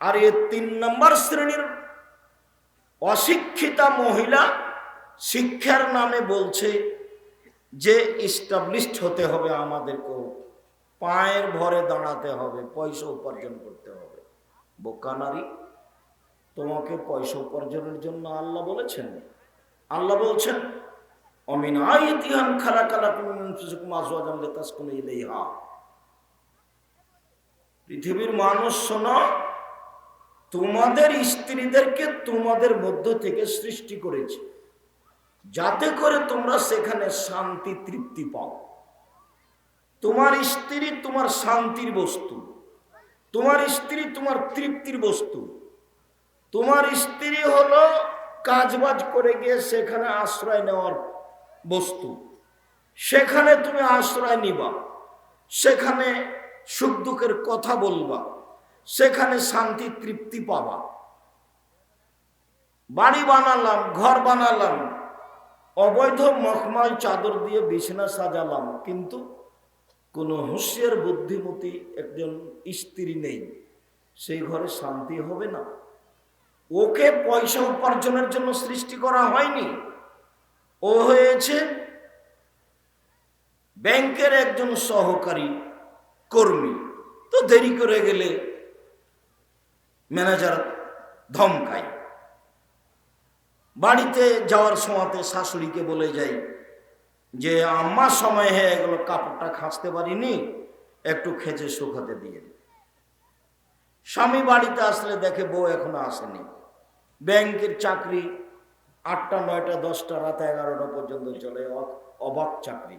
আর এ তিন নম্বর শ্রেণির অশিক্ষিতা মহিলা শিক্ষার নামে বলছে যে ইস্টাবলিশড হতে হবে আমাদেরকেও। পায়ের ভরে দাঁড়াতে হবে, পয়সা উপার্জন করতে হবে। বোকা নারী, তোমাকে পয়সা উপার্জনের জন্য আল্লাহ বলেছেন। আল্লাহ বলছেন, অমিন আইতিহান লিতাসকুনু ইলাইহা। পৃথিবীর মানুষ শোনো তোমাদের স্ত্রীদেরকে তোমাদের মধ্য থেকে সৃষ্টি করেছে। যাতে করে তোমরা সেখানে শান্তি তৃপ্তি পাও। তোমার স্ত্রী তোমার শান্তির বস্তু। তোমার স্ত্রী তোমার তৃপ্তির বস্তু। তোমার স্ত্রী হলো কাজবাজ করে গিয়ে সেখানে আশ্রয় নেওয়ার বস্তু। সেখানে তুমি আশ্রয় নিবা। সেখানে সুখ দুঃখের কথা বলবা। সেখানে শান্তি, তৃপ্তি পাবা বাড়ি বানালাম, ঘর বানালাম, অবৈধ মখমাল চাদর দিয়ে বিছানা সাজালাম, কিন্তু কোনো হুঁশিয়ার বুদ্ধিমতী একজন স্ত্রী নেই। সেই ঘরে শান্তি হবে না। ওকে পয়সা উপার্জনের জন্য সৃষ্টি করা হয়নি। ও হয়েছে ব্যাংকের একজন সহকারী কর্মী। তো দেরি করে গেলে ম্যানেজার ধমকায়। বাড়িতে যাওয়ার সময়তে শাশুড়িকে বলে যাই যে আমার সময় হয়ে গেল, কাপড়টা খাঁচতে পারিনি, একটু খেচে শুকাতে দিয়ে। স্বামী বাড়িতে আসলে দেখে বউ এখনও আসেনি। ব্যাংকের চাকরি আটটা, নয়টা, দশটা, রাত এগারোটা পর্যন্ত চলে অবাক চাকরি।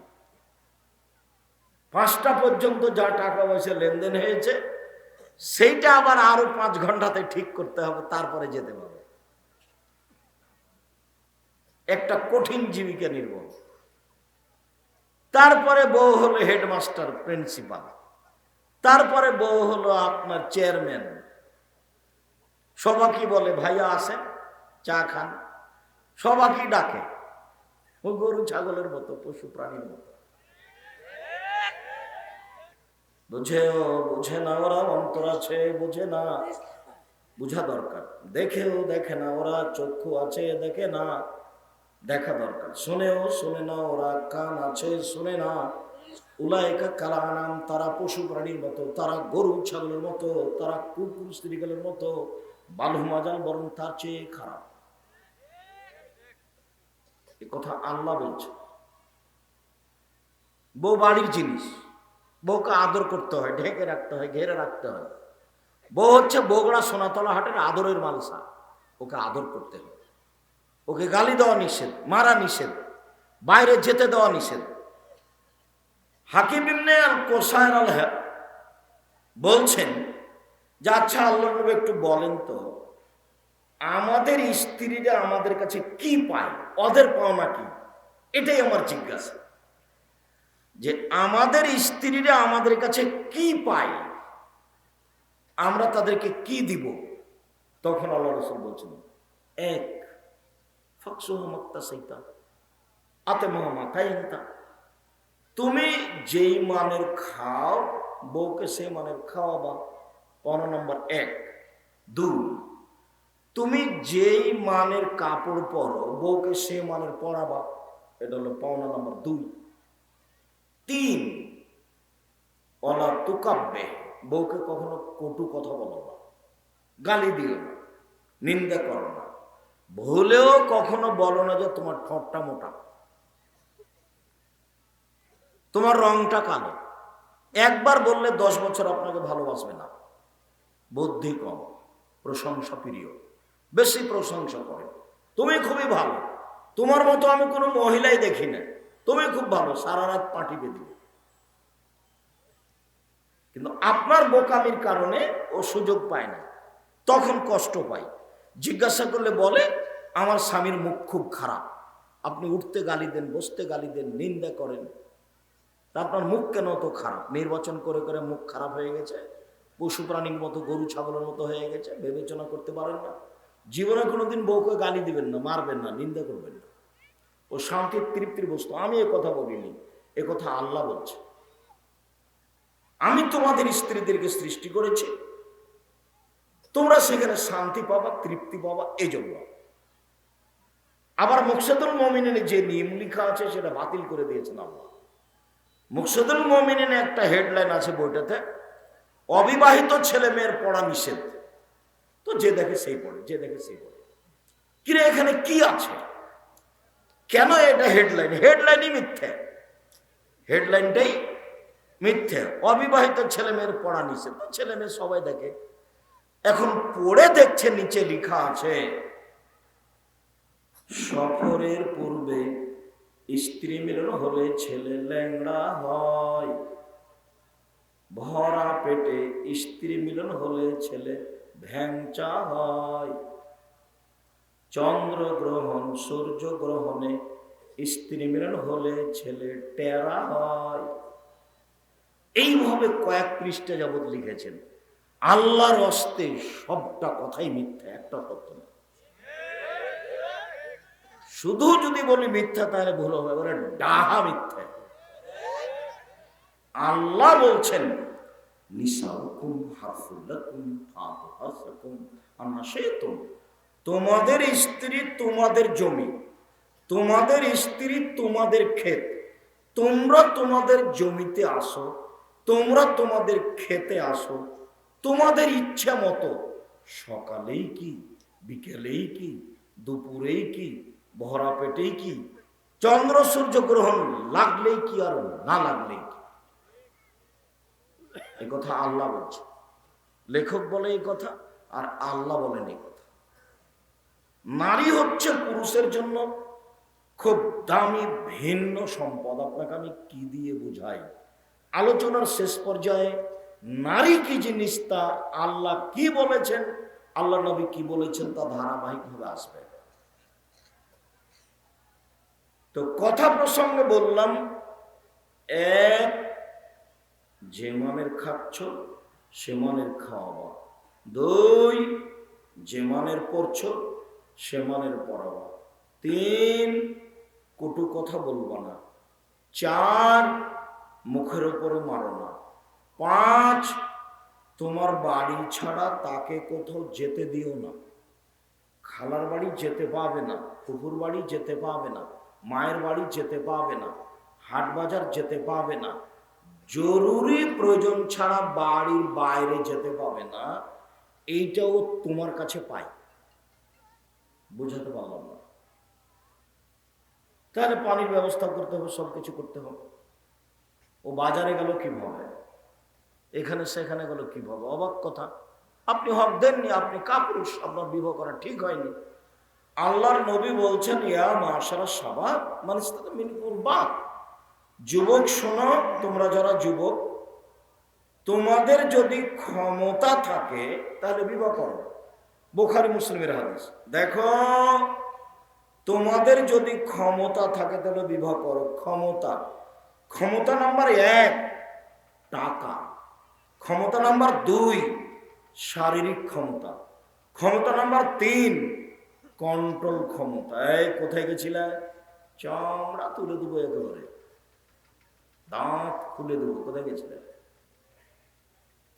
পাঁচটা পর্যন্ত যা টাকা পয়সা লেনদেন হয়েছে সেইটা আবার আরও পাঁচ ঘন্টাতে ঠিক করতে হবে, তারপরে যেতে হবে। একটা কঠিন জীবিকা নির্বাহ। তারপরে বউ হলো হেডমাস্টার, প্রিন্সিপাল। তারপরে বউ হলো আপনার চেয়ারম্যান। সবাকি বলে, ভাইয়া আসেন চা খান। সবাকি ডাকে। ও গরু, ছাগলের মতো, পশু, প্রাণীর মতো। বুঝেও, বুঝে না ওরা অন্তর আছে, বুঝে না। বুঝা দরকার। দেখেও দেখে না ওরা, চক্ষু আছে, দেখে না। দেখা দরকার। শোনেও শোনে না ওরা, কান আছে, শোনে না। উলায়কা কালানাম, তারা পশু প্রাণীর মতো, তারা গরু, ছাগলের মতো, তারা কুকুর স্ত্রীগুলোর মতো। বালু মাজাল বরং তার চেয়ে খারাপ। এ কথা আল্লাহ বলছে। বউ বাড়ির জিনিস। বউকে আদর করতে হয়, ঢেকে রাখতে হয়, ঘেরে রাখতে হয়। বউ হচ্ছে বগুড়া সোনাতলা হাটের আদরের মালসা। ওকে আদর করতে হয়। ওকে গালি দেওয়া নিষেধ, মারা নিষেধ, বাইরে যেতে দেওয়া নিষেধ। হাকিম ইবনে আল কোসায়ের আল বলছেন যে আচ্ছা আল্লাহ নবী একটু বলেন তো, আমাদের স্ত্রীরা আমাদের কাছে কি পায়? ওদের পাওনা কি? এটাই আমার জিজ্ঞাসা। যে আমাদের স্ত্রীরা আমাদের কাছে কি পায়, আমরা তাদেরকে কি দিব? তখন আল্লাহ রসুল বলছেন, এক তুমি যেই মানের খাও, বউকে সেই মানের খাওয়াবা। পনেরো নম্বর এক। দুই, তুমি যেই মানের কাপড় পরো, বউকে সেই মানের পরাবা। এটা হলো পাওনা নম্বর দুই। তিন। অলা তুকাব্বে বউকে কখনো কটু কথা বলো না, গালি দিও না, নিন্দা করো না, ভুলেও কখনো বলো না যে তোমার ঠোঁটটা মোটা। তোমার রংটা কালো। একবার বললে দশ বছর আপনাকে ভালোবাসবে না। বুদ্ধি কম, প্রশংসা প্রিয়, বেশি প্রশংসা করে। তুমি খুবই ভালো। তোমার মতো আমি কোনো মহিলাই দেখি না। তুমি খুব ভালো, সারা রাত পাটি বেঁধে। কিন্তু আপনার বোকামির কারণে ও সুযোগ পায় না, তখন কষ্ট পায়। জিজ্ঞাসা করলে বলে, আমার স্বামীর মুখ খুব খারাপ, আপনি উঠতে গালি দেন, বসতে গালি দেন, নিন্দা করেন। আপনার মুখ কেন তো খারাপ? নির্বাচন করে করে মুখ খারাপ হয়ে গেছে, পশু প্রাণীর মতো, গরু ছাগলের মতো হয়ে গেছে, বিবেচনা করতে পারেন না। জীবনে কোনোদিন বউকে গালি দিবেন না, মারবেন না, নিন্দা করবেন না। ও শান্তির তৃপ্তির বস্তু। আমি এ কথা বলিনি, এ কথা আল্লাহ বলছে। আমি তোমাদের স্ত্রীদেরকে সৃষ্টি করেছি। তোমরা সেখানে শান্তি পাবা, তৃপ্তি পাবা এই জন্য। আবার মুকসেদুল মমিনের যে নিয়ম লেখা আছে, সেটা বাতিল করে দিয়েছেন আল্লাহ। মুকসেদুল মমিনের একটা হেডলাইন আছে বইটাতে, অবিবাহিত ছেলে মেয়ের পড়া নিষেধ। তো যে দেখে সেই পড়ে, যে দেখে সেই পড়ে। কিরে, এখানে কি আছে? কেন এটা হেডলাইন হেডলাইনই মিথ্যে। হেডলাইনটাই মিথ্যে। অবিবাহিত ছেলে মেয়ের পড়া নিষেধ। তো ছেলে মেয়ে সবাই দেখে। এখন পড়ে দেখছে, নিচে লেখা আছে, সফরের পূর্বে স্ত্রী মিলন হলে ছেলে ল্যাংড়া হয়। ভরা পেটে স্ত্রী মিলন হলে ছেলে ভ্যাংচা হয়। চন্দ্র গ্রহণ সূর্য গ্রহণে স্ত্রী মিলন হলে ছেলে টেরা হয়। এইভাবে কয়েক পৃষ্ঠা যাবৎ লিখেছেন। আল্লাহর অস্তে সবটা কথাই মিথ্যা, একটা সত্য না। শুধু যদি বলি মিথ্যা, তাহলে ভুল হবে। বলে ডাহা মিথ্যা। আল্লাহ বলছেন, নিসাউকুম হারফুল্লাকুম ফাতু হারসাকুম আন্না শেতুম তোমাদের স্ত্রী তোমাদের জমি, তোমাদের স্ত্রী তোমাদের ক্ষেত, তোমরা তোমাদের জমিতে আসো, তোমরা তোমাদের খেতে আসো, তোমাদের ইচ্ছা মতো। সকালেই কি, বিকেলেই কি, দুপুরেই কি ভরা পেটেই কি, চন্দ্র সূর্য গ্রহণ লাগলেই কি আর না লাগলেই কি? কথা আল্লাহ বলছে। লেখক বলে এই কথা আর আল্লাহ বলেন। এই নারী হচ্ছে পুরুষের জন্য খুব দামি, ভিন্ন সম্পদ। আপনাকে আমি কি দিয়ে বুঝাই? আলোচনার শেষ পর্যায়ে নারী কি জিনিস তা আল্লাহ কি বলেছেন? আল্লাহ নবী কি বলেছেন তা ধারাবাহিকভাবে আসবে। তো কথা প্রসঙ্গে বললাম, এক, যে মানের খাচ্ছ, সে মানের খাওয়াবা। দুই, যে মানের পড়ছ সে মানের পড়াবা তিন কটু কথা বলবা না। চার মুখের উপরে মারো না। পাঁচ, তোমার বাড়ি ছাড়া তাকে কোথাও যেতে দিও না। খালার বাড়ি যেতে পাবে না, ফুফুর বাড়ি যেতে পাবে না, মায়ের বাড়ি যেতে পাবে না, হাট বাজার যেতে পাবে না, জরুরি প্রয়োজন ছাড়া বাড়ির বাইরে যেতে পাবে না, এইটাও তোমার কাছে পাই। বুঝাতে পারলাম না। তাহলে পানির ব্যবস্থা করতে হবে সব কিছু করতে হবে। ও বাজারে গেল কীভাবে? এখানে সেখানে গেল কীভাবে? অবাক কথা। আপনি হক দেননি, আপনি কাপুরুষ, আপনার বিবাহ করা ঠিক হয়নি। আল্লাহর নবী বলছেন, ইয়া মাসারা সাবা মানুষ মিনকুল বাক যুবক, শোনো, তোমরা যারা যুবক, তোমাদের যদি ক্ষমতা থাকে, তাহলে বিবাহ করো। বোখারি মুসলিমের হাদিস। দেখো, তোমাদের যদি ক্ষমতা থাকে তাহলে বিবাহ করো। ক্ষমতা। ক্ষমতা নাম্বার এক, টাকা। ক্ষমতা নাম্বার দুই, শারীরিক ক্ষমতা। ক্ষমতা নাম্বার তিন কন্ট্রোল ক্ষমতা। এই, কোথায় গেছিলে? চামড়া তুলে দেবো একেবারে। দাঁত খুলে দেবো, কোথায় গেছিলে?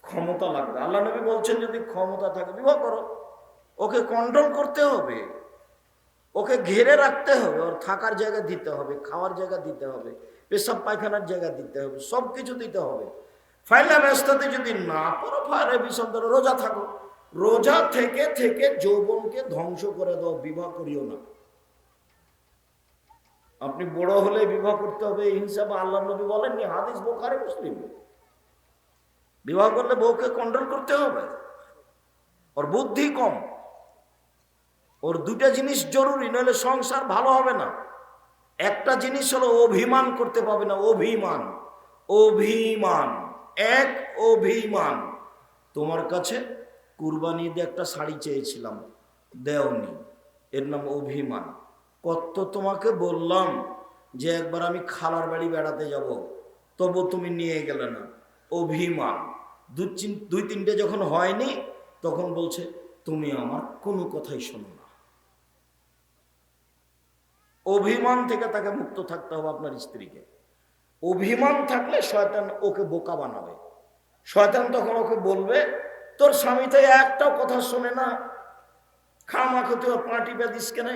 ক্ষমতা লাগবে। আল্লাহ নবী বলছেন, যদি ক্ষমতা থাকে, বিবাহ করো। ওকে কন্ট্রোল করতে হবে। ওকে ঘিরে রাখতে হবে, ওর থাকার জায়গা দিতে হবে, খাওয়ার জায়গা দিতে হবে, পেশাব পায়খানার জায়গা দিতে হবে সব কিছু দিতে হবে। ফাইলা ব্যস্তাতে যদি না ফায়ারে বিষম ধরো রোজা থাকো। রোজা থেকে থেকে যৌবনকে ধ্বংস করে দাও, বিবাহ করিও না। আপনি বড় হলে বিবাহ করতে হবে, এই হিসাবে আল্লাহ নবী বলেননি, হাদিস বোখারে, মুসলিম। বিবাহ করলে বউকে কন্ট্রোল করতে হবে। ওর বুদ্ধি কম। ওর দুটা জিনিস জরুরি, নইলে সংসার ভালো হবে না। একটা জিনিস হলো অভিমান করতে পাবে না, অভিমান অভিমান, এক অভিমান। তোমার কাছে কুরবানি দিয়ে একটা শাড়ি চেয়েছিলাম, দেওনি, এর নাম অভিমান। কত তোমাকে বললাম যে একবার আমি খালার বাড়ি বেড়াতে যাব, তবু তুমি নিয়ে গেলে না, অভিমান। দুই তিনটে যখন হয়নি, তখন বলছে, তুমি আমার কোনো কথাই শোনো অভিমান থেকে তাকে মুক্ত থাকতে হবে আপনার স্ত্রীকে। অভিমান থাকলে শয়তান ওকে বোকা বানাবে। শয়তান তখন ওকে বলবে, তোর স্বামী তো একটাও কথা শোনে না। খামাকে তুই ওর পার্টি পেদিস কেনে?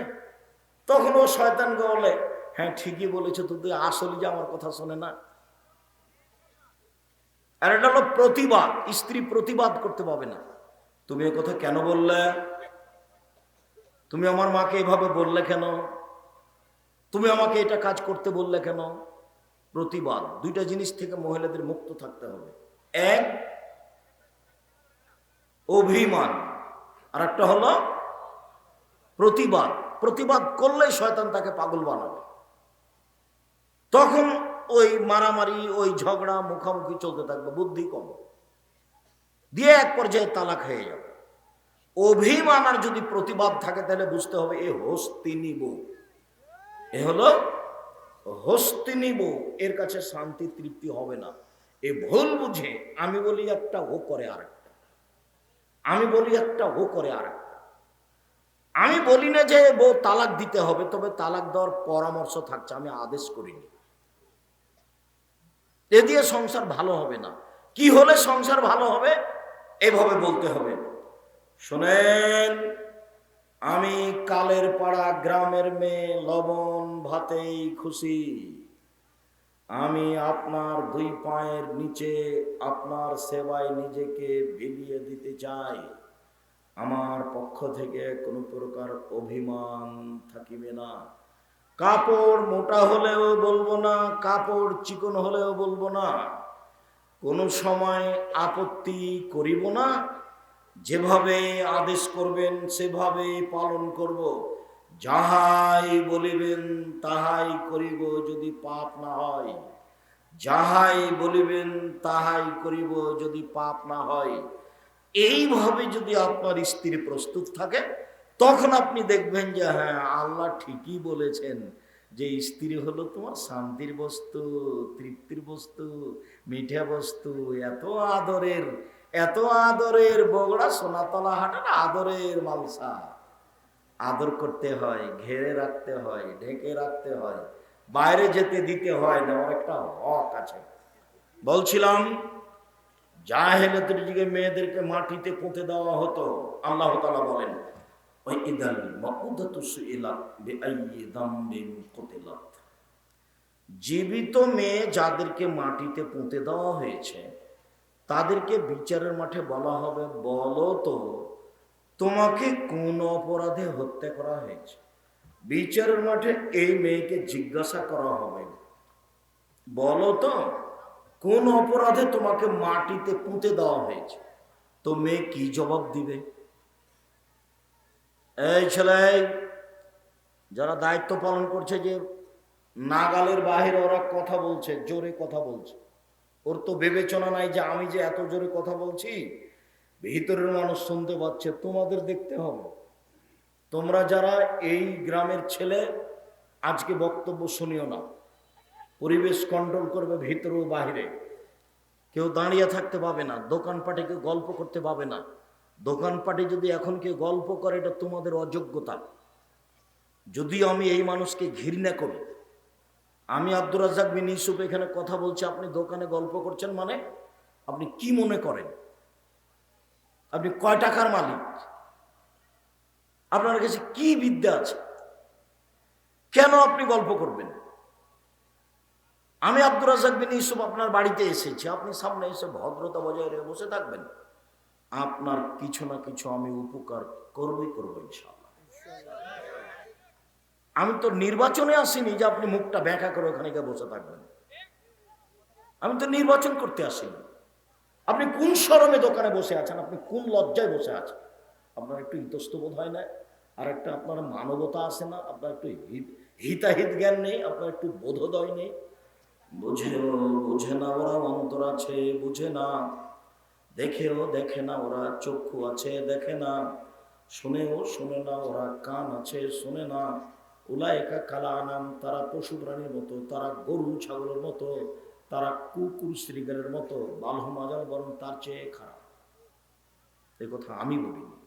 তখন ও শয়তান বলে হ্যাঁ ঠিকই বলেছে তো, তুই আসলে যে আমার কথা শোনে না। আর এটা হলো প্রতিবাদ, স্ত্রী প্রতিবাদ করতে পাবে না। তুমি এ কথা কেন বললে? তুমি আমার মাকে এভাবে বললে কেন? তুমি আমাকে এটা কাজ করতে বললে কেন? প্রতিবাদ। দুইটা জিনিস থেকে মহিলাদের মুক্ত থাকতে হবে। এক, অভিমান। আর একটা হলো প্রতিবাদ। প্রতিবাদ করলেই শয়তান তাকে পাগল বানাবে। তখন ওই মারামারি, ওই ঝগড়া, মুখামুখি চলতে থাকবে, বুদ্ধি কম। দিয়ে এক পর্যায়ে তালাক হয়ে যাবে। অভিমান আর যদি প্রতিবাদ থাকে, তাহলে বুঝতে হবে এ হস্তিনী বউ এ হলো হস্তিনী বউ এর কাছে শান্তি তৃপ্তি হবে না। এ ভুল বুঝে আমি বলি একটা, ও করে আর একটা আমি বলি একটা, ও করে আরেকটা। আমি বলি না যে বউ তালাক দিতে হবে, তবে তালাক দেওয়ার পরামর্শ থাকছে, আমি আদেশ করিনি। এ দিয়ে সংসার ভালো হবে না। কি হলে সংসার ভালো হবে? এভাবে বলতে হবে। শোনেন আমি কালের পাড়া গ্রামের মেয়ে লবণ ভাতেই খুশি। আমি আপনার দুই পায়ের নিচে আপনার সেবায় নিজেকে বিলিয়ে দিতে চাই। আমার পক্ষ থেকে কোনো প্রকার অভিমান থাকিবে না। কাপড় মোটা হলেও বলব না, কাপড় চিকন হলেও বলব না। কোনো সময় আপত্তি করিব না যেভাবে আদেশ করবেন, সেভাবে পালন করব। যাহাই বলিবেন, তাহাই করিব যদি পাপ না হয়। যাহাই বলিবেন, তাহাই করিব যদি পাপ না হয়। এইভাবে যদি আপনার স্ত্রী প্রস্তুত থাকে, তখন আপনি দেখবেন যে হ্যাঁ আল্লাহ ঠিকই বলেছেন যে, স্ত্রী হলো তোমার শান্তির বস্তু, তৃপ্তির বস্তু, মিঠা বস্তু, এত আদরের এত আদরের বগড়া সোনাতলা হাটের আদরের মালসা। আদর করতে হয়, ঘেরে রাখতে হয়, ঢেকে রাখতে হয়, বাইরে যেতে দিতে হয় না, ওর একটা হক আছে। বলছিলাম জাহেলাতের যুগে মেয়েদেরকে মাটিতে পুঁতে দেওয়া হতো, আল্লাহ তালা বলেন, ওই ইদাল জীবিত মেয়ে যাদেরকে মাটিতে পুঁতে দেওয়া হয়েছে তাদেরকে বিচারের মাঠে বলা হবে, বলো তো, তোমাকে কোন অপরাধে হত্যা করা হয়েছে? বিচারের মাঠে এই মেয়েকে জিজ্ঞাসা করা হবে, বলো তো, কোন অপরাধে তোমাকে মাটিতে পুঁতে দেওয়া হয়েছে? তো মেয়ে কি জবাব দিবে? এই ছেলে, যারা দায়িত্ব পালন করছে যে নাগালের বাহিরে ওরা কথা বলছে, জোরে কথা বলছে ওর তো বিবেচনা নাই যে আমি যে এত জোরে কথা বলছি, ভিতরের মানুষ শুনতে পাচ্ছে, তোমাদের দেখতে হবে। তোমরা যারা এই গ্রামের ছেলে, আজকে বক্তব্য শুনিও না। পরিবেশ কন্ট্রোল করবে ভিতরে ও বাহিরে। কেউ দাঁড়িয়ে থাকতে পাবে না, দোকানপাটে কেউ গল্প করতে পাবে না। দোকানপাটে যদি এখন কেউ গল্প করে, এটা তোমাদের অযোগ্যতা। যদি আমি এই মানুষকে ঘৃণা করি আমি আব্দুর রাজাক বিন ইউসুফ এখানে কথা বলছি, আপনি দোকানে গল্প করছেন মানে আপনি কি মনে করেন? আপনি কয় টাকার মালিক? আপনার কাছে কি বিদ্যা আছে? কেন আপনি গল্প করবেন? আমি আব্দুর রাজাক বিন ইউসুফ আপনার বাড়িতে এসেছি, আপনি সামনে এসে ভদ্রতা বজায় রেখে বসে থাকবেন। আপনার কিছু না কিছু আমি উপকার করবই, করব ইনশাআল্লাহ। আমি তো নির্বাচনে আসিনি যে আপনি মুখটা ব্যাখ্যা করে ওখানে গিয়ে বসে থাকবেন। আমি তো নির্বাচন করতে আসিনি। আপনি কোন শরমে দোকানে বসে আছেন? আপনি কোন লজ্জায় বসে আছেন? আপনার একটু ইতস্তবোধ হয় না? আর একটা আপনার মানবতা আছে না? আপনার একটু হিত হিতাহিত জ্ঞান নেই? আপনার একটু বোধোদয় নেই? বুঝেও, বুঝে না ওরা অন্তর আছে, বুঝে না। দেখেও দেখে না ওরা চক্ষু আছে, দেখে না। শুনেও শুনে না ওরা কান আছে, শুনে না। উলায়কা কালা আনাম তারা পশু প্রাণীর মতো, তারা গরু ছাগলের মতো, তারা কুকুর শ্রীগারের মতো, বালহ মাজার বরং তার চেয়ে খারাপ। এ কথা আমি বলিনি।